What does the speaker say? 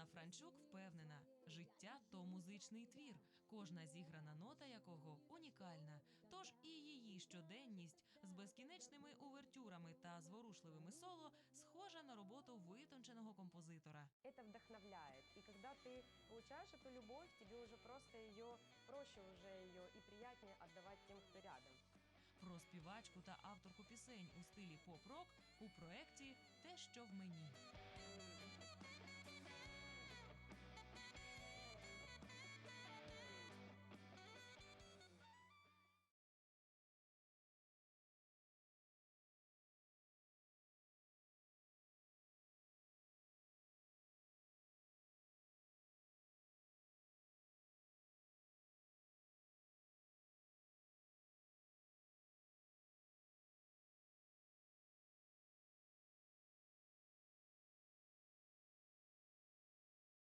Анна Франчук впевнена, життя то музичний твір, кожна зіграна нота якого унікальна. Тож і її щоденність з безкінечними увертюрами та зворушливими соло схожа на роботу витонченого композитора. Це вдохновляє. І коли ти отримуєш цю любов, тобі уже просто її проще уже її і приємніше віддавати тим, хто рядом. Про співачку та авторку пісень у стилі поп-рок у проєкті Те, що в мені.